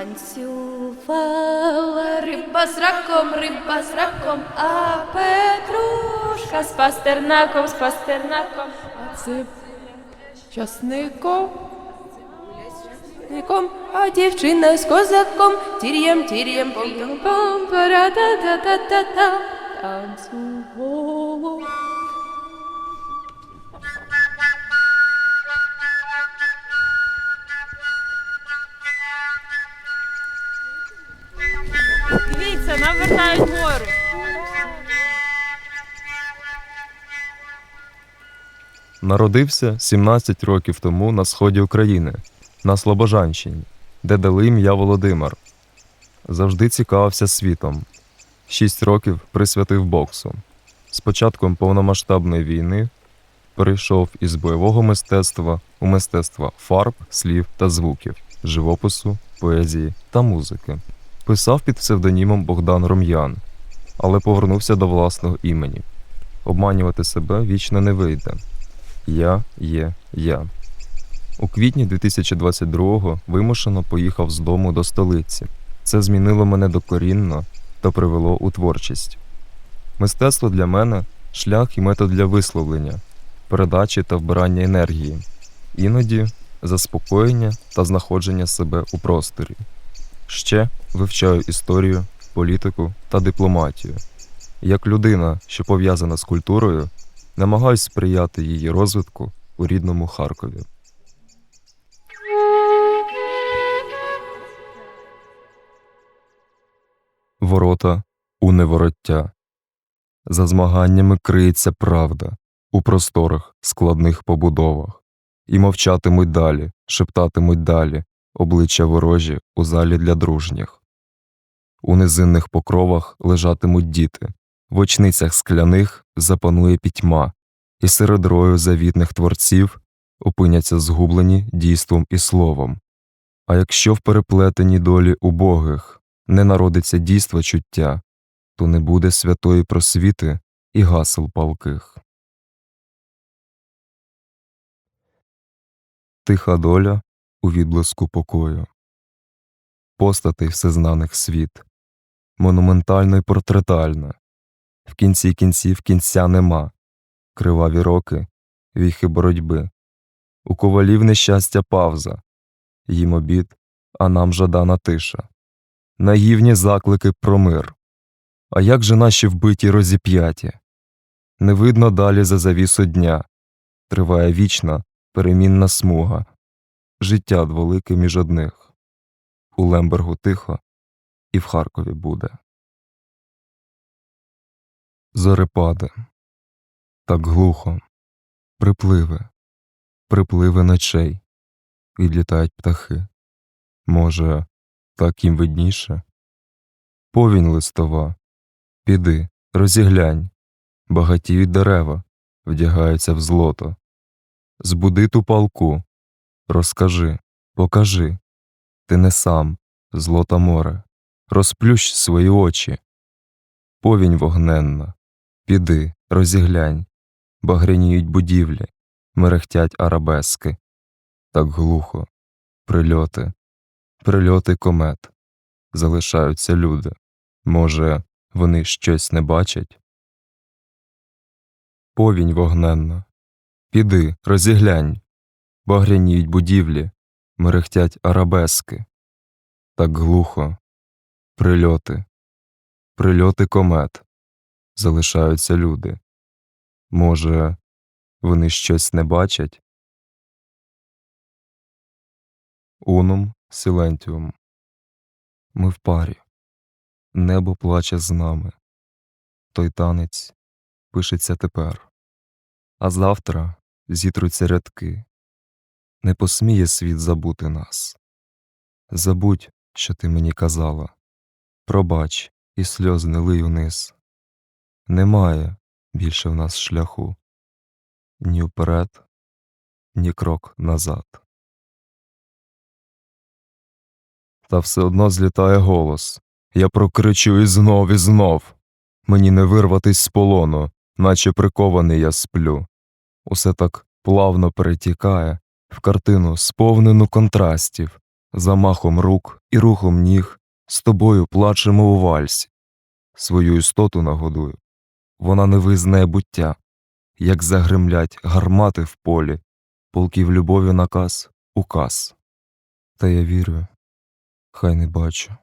Танцювала риба з раком, риба з раком, а Петрушка з пастернаком, з пастернаком. А це часником. А дівчина з козаком, тір'єм, тір'єм, пом пом пара та та та та та Танцювала. Народився 17 років тому на сході України, на Слобожанщині, де дали ім'я Володимир. Завжди цікавився світом. Шість років присвятив боксу. З початком повномасштабної війни перейшов із бойового мистецтва у мистецтва фарб, слів та звуків, живопису, поезії та музики. Писав під псевдонімом Богдан Ром'ян, але повернувся до власного імені. Обманювати себе вічно не вийде. Я є я. У квітні 2022-го вимушено поїхав з дому до столиці. Це змінило мене докорінно та привело у творчість. Мистецтво для мене шлях і метод для висловлення, передачі та вбирання енергії, іноді заспокоєння та знаходження себе у просторі. Ще вивчаю історію, політику та дипломатію. Як людина, що пов'язана з культурою, намагаюсь сприяти її розвитку у рідному Харкові. Ворота у невороття. За змаганнями криється правда у просторах, складних побудовах. І мовчатимуть далі, шептатимуть далі, обличчя ворожі у залі для дружніх. У низинних покровах лежатимуть діти, в очницях скляних запанує пітьма, і серед рою завітних творців опиняться згублені дійством і словом. А якщо в переплетеній долі убогих не народиться дійства чуття, то не буде святої просвіти і гасел палких. Тиха доля у відблиску покою. Постатей всезнаних світ, монументально й портретальна. В кінці кінців кінця нема, криваві роки, віхи боротьби. У ковалів нещастя павза, їм обід, а нам жадана тиша. Наївні заклики про мир. А як же наші вбиті розіп'яті? Не видно далі за завісу дня. Триває вічна, перемінна смуга. Життя дволике між одних. У Лембергу тихо, і в Харкові буде. Зорепади. Так глухо. Припливи. Припливи ночей. Відлітають птахи. Може, так їм видніше? Повінь листова. Піди, розіглянь. Багатіють дерева, вдягаються в злото. Збуди ту палку. Розкажи, покажи. Ти не сам, злота море. Розплющ свої очі. Повінь вогненна. Піди, розіглянь. Багряніють будівлі, мерехтять арабески. Так глухо. Прильоти, прильоти комет. Залишаються люди. Може, вони щось не бачать? Повінь вогненна. Піди, розіглянь. Багряніють будівлі, мерехтять арабески. Так глухо. Прильоти, прильоти комет. Залишаються люди. Може, вони щось не бачать? Унум Силентіум. Ми в парі. Небо плаче з нами. Той танець пишеться тепер. А завтра зітруться рядки. Не посміє світ забути нас. Забудь, що ти мені казала. Пробач, і сльоз не лий униз. Немає більше в нас шляху. Ні вперед, ні крок назад. Та все одно злітає голос. Я прокричу і знов, і знов. Мені не вирватись з полону, наче прикований я сплю. Усе так плавно перетікає в картину, сповнену контрастів, Замахом рук і рухом ніг з тобою плачемо у вальсі. Свою істоту нагодую. Вона не визнає буття, як загремлять гармати в полі, полків любові наказ указ. Та я вірю, хай не бачу.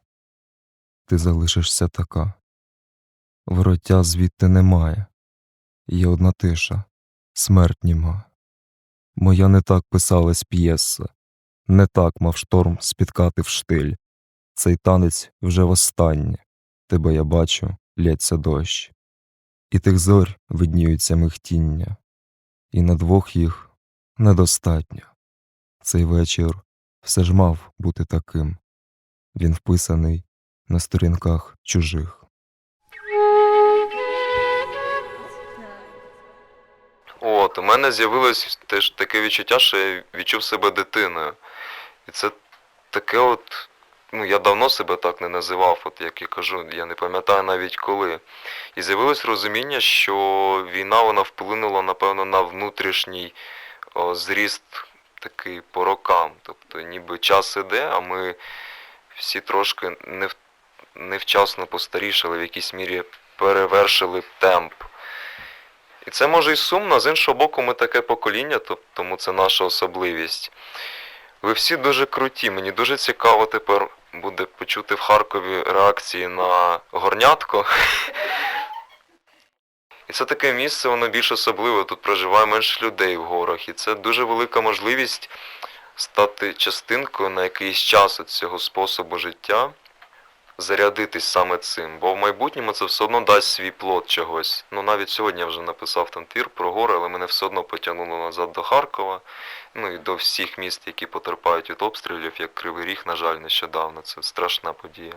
Ти залишишся така. Вороття звідти немає. Є одна тиша, смерть німа. Моя не так писалась п'єса, не так мав шторм спіткати в штиль. Цей танець вже востаннє. Тебе я бачу, лється дощ. І тих зорь видніються михтіння, і на двох їх недостатньо. Цей вечір все ж мав бути таким. Він вписаний на сторінках чужих. От, у мене з'явилось теж таке відчуття, що я відчув себе дитиною. І це таке от. Ну, я давно себе так не називав, от як я кажу, я не пам'ятаю навіть коли. І з'явилось розуміння, що війна вона вплинула, напевно, на внутрішній о, зріст такий по рокам. Тобто ніби час іде, а ми всі трошки нев- невчасно постарішали, в якійсь мірі перевершили темп. І це може і сумно, з іншого боку, ми таке покоління, тому це наша особливість. Ви всі дуже круті. Мені дуже цікаво тепер буде почути в Харкові реакції на горнятко. І це таке місце, воно більш особливе. Тут проживає менше людей в горах. І це дуже велика можливість стати частинкою на якийсь час цього способу життя, зарядитись саме цим. Бо в майбутньому це все одно дасть свій плод чогось. Ну навіть сьогодні я вже написав там твір про гори, але мене все одно потягнуло назад до Харкова. Ну і до всіх міст, які потерпають від обстрілів, як Кривий Ріг, на жаль, нещодавно. Це страшна подія.